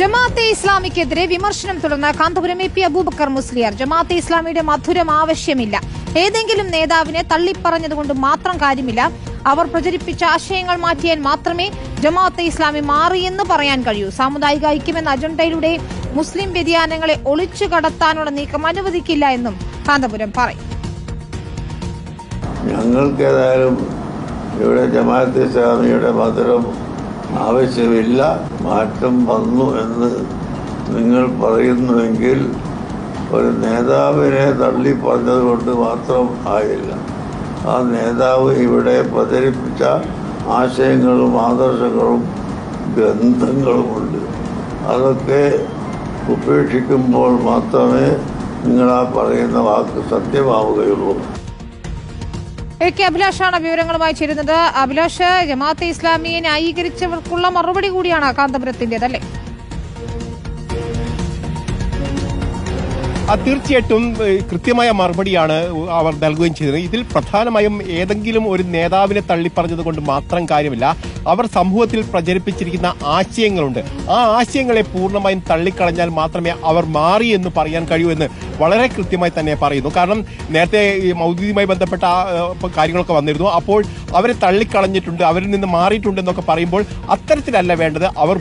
ജമാഅത്തെ ഇസ്ലാമിക്കെതിരെ വിമർശനം തുടർന്ന കാന്തപുരം എ പി അബൂബക്കർ മുസ്ലിയാർ ജമാഅത്തെ ഇസ്ലാമിയുടെ മധുരം ആവശ്യമില്ല. ഏതെങ്കിലും നേതാവിനെ തള്ളിപ്പറഞ്ഞതുകൊണ്ട് മാത്രം കാര്യമില്ല. അവർ പ്രചരിപ്പിച്ച ആശയങ്ങൾ മാറ്റിയാൽ മാത്രമേ ജമാഅത്തെ ഇസ്ലാമി മാറിയെന്ന് പറയാൻ കഴിയൂ. സാമുദായിക ഐക്യമെന്ന അജണ്ടയിലൂടെ മുസ്ലിം വ്യതിയാനങ്ങളെ ഒളിച്ചു കടത്താനുള്ള നീക്കം അനുവദിക്കില്ല എന്നും കാന്തപുരം പറയും. ഞങ്ങൾക്കേതായാലും ഇവിടെ ജമാഅത്തെ ഇസ്ലാമിയുടെ മധുരം ആവശ്യമില്ല മാറ്റം വന്നു എന്ന് നിങ്ങൾ പറയുന്നുവെങ്കിൽ ഒരു നേതാവിനെ തള്ളി പറഞ്ഞത് കൊണ്ട് മാത്രം ആയില്ല. ആ നേതാവ് ഇവിടെ പ്രചരിപ്പിച്ച ആശയങ്ങളും ആദർശങ്ങളും ഗ്രന്ഥങ്ങളുമുണ്ട്. അതൊക്കെ ഉപേക്ഷിക്കുമ്പോൾ മാത്രമേ നിങ്ങൾ ആ പറയുന്ന വാക്ക് സത്യമാവുകയുള്ളൂ. കെ അഭിലാഷാണ് വിവരങ്ങളുമായി ചേരുന്നത്. അഭിലാഷ് ജമാഅത്തെ ഇസ്ലാമിയെ ന്യായീകരിച്ചവർക്കുള്ള മറുപടി കൂടിയാണ് കാന്തപുരത്തിന്റേതല്ലേ? തീർച്ചയായിട്ടും കൃത്യമായ മറുപടിയാണ് അവർ നൽകുകയും ചെയ്തത്. ഇതിൽ പ്രധാനമായും ഏതെങ്കിലും ഒരു നേതാവിനെ തള്ളിപ്പറഞ്ഞത് കൊണ്ട് മാത്രം കാര്യമില്ല. അവർ സമൂഹത്തിൽ പ്രചരിപ്പിച്ചിരിക്കുന്ന ആശയങ്ങളുണ്ട്. ആ ആശയങ്ങളെ പൂർണമായും തള്ളിക്കളഞ്ഞാൽ മാത്രമേ അവർ മാറി എന്ന് പറയാൻ കഴിയൂ എന്ന് വളരെ കൃത്യമായി തന്നെ പറയുന്നു. കാരണം നേരത്തെ ഈ മൗദ്യുമായി ബന്ധപ്പെട്ട കാര്യങ്ങളൊക്കെ വന്നിരുന്നു. അപ്പോൾ അവരെ തള്ളിക്കളഞ്ഞിട്ടുണ്ട് അവരിൽ നിന്ന് മാറിയിട്ടുണ്ട് എന്നൊക്കെ പറയുമ്പോൾ അത്തരത്തിലല്ല വേണ്ടത്. അവർ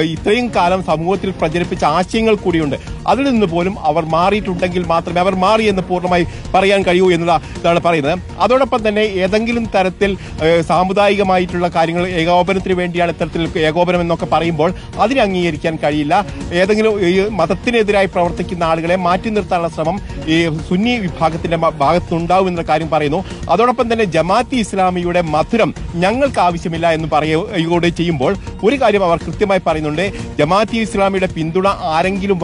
ഇത്രയും കാലം സമൂഹത്തിൽ പ്രചരിപ്പിച്ച ആശയങ്ങൾ കൂടിയുണ്ട്. അതിൽ നിന്ന് പോലും അവർ മാറിയിട്ടുണ്ടെങ്കിൽ മാത്രമേ അവർ മാറി എന്ന് പൂർണമായി പറയാൻ കഴിയൂ എന്നതാണ് പറയുന്നത്. അതോടൊപ്പം തന്നെ ഏതെങ്കിലും തരത്തിൽ സാമുദായികമായിട്ടുള്ള കാര്യങ്ങൾ ഏകോപനത്തിന് വേണ്ടിയാണ് ഇത്തരത്തിൽ ഏകോപനം എന്നൊക്കെ പറയുമ്പോൾ അതിനെ അംഗീകരിക്കാൻ കഴിയില്ല. ഏതെങ്കിലും ഈ മതത്തിനെതിരായി പ്രവർത്തിക്കുന്ന ആളുകളെ മാറ്റി നിർത്താനുള്ള ശ്രമം ഈ സുന്നി വിഭാഗത്തിന്റെ ഭാഗത്തുണ്ടാവും എന്ന കാര്യം പറയുന്നു. അതോടൊപ്പം തന്നെ ജമാഅത്തി ഇസ്ലാമിയുടെ മധുരം ഞങ്ങൾക്ക് ആവശ്യമില്ല എന്ന് പറയുകയോടെ ചെയ്യുമ്പോൾ ഒരു കാര്യം അവർ കൃത്യമായി പറയുന്നുണ്ട്. ജമാഅത്തി ഇസ്ലാമിയുടെ പിന്തുണ ആരെങ്കിലും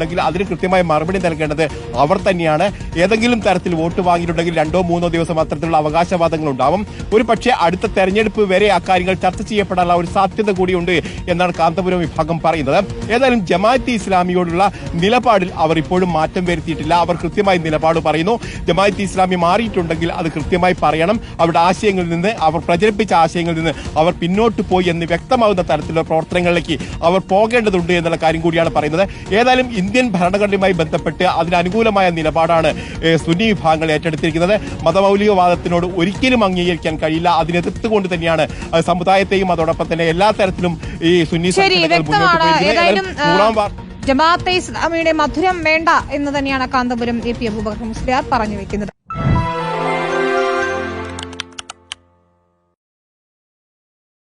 വാങ്ങിയിട്ടുണ്ടെങ്കിൽ അതിന് കൃത്യമായ മറുപടി നൽകേണ്ടത് അവർ തന്നെയാണ്. ഏതെങ്കിലും തരത്തിൽ വോട്ട് വാങ്ങിയിട്ടുണ്ടെങ്കിൽ രണ്ടോ മൂന്നോ ദിവസം അത്തരത്തിലുള്ള അവകാശവാദങ്ങൾ ഉണ്ടാവും ഒരു പക്ഷേ അടുത്ത തെരഞ്ഞെടുപ്പ് വരെ അക്കാര്യങ്ങൾ ചർച്ച ചെയ്യപ്പെടാനുള്ള ഒരു സാധ്യത കൂടിയുണ്ട് എന്നാണ് കാന്തപുരം വിഭാഗം പറയുന്നത്. ഏതായാലും ജമാഅത്ത് ഇസ്ലാമിയോടുള്ള നിലപാടിൽ അവർ ഇപ്പോഴും മാറ്റം വരുത്തിയിട്ടില്ല. അവർ കൃത്യമായി നിലപാട് പറയുന്നു. ജമാഅത്ത് ഇസ്ലാമി മാറിയിട്ടുണ്ടെങ്കിൽ അത് കൃത്യമായി പറയണം. അവരുടെ ആശയങ്ങളിൽ നിന്ന് അവർ പ്രചരിപ്പിച്ച ആശയങ്ങളിൽ നിന്ന് അവർ പിന്നോട്ട് പോയി എന്ന് വ്യക്തമാകുന്ന തരത്തിലുള്ള പ്രവർത്തനങ്ങളിലേക്ക് അവർ പോകേണ്ടതുണ്ട് എന്നുള്ള കാര്യം കൂടിയാണ് പറയുന്നത്. ഏതായാലും ഇന്ത്യൻ ഭരണഘടനയുമായി ബന്ധപ്പെട്ട് അതിനനുകൂലമായ നിലപാടാണ് സുന്നി വിഭാഗങ്ങൾ ഏറ്റെടുത്തിരിക്കുന്നത്. മതമൗലികവാദത്തിനോട് ഒരിക്കലും അംഗീകരിക്കാൻ കഴിയില്ല. അതിനെതിർത്തുകൊണ്ട് തന്നെയാണ് സമുദായത്തെയും അതോടൊപ്പം തന്നെ എല്ലാ തരത്തിലും ഈ സുന്നി സംഘടനകൾ മുന്നോട്ട് പോയിരിക്കുന്നത്. നൂറാം ജമാഅത്തെ ഇസ്ലാമിയുടെ മധുരം വേണ്ട എന്ന് തന്നെയാണ് കാന്തപുരം എ പി അബൂബക്കർ മുസ്ലിയാർ പറഞ്ഞു വെക്കുന്നത്.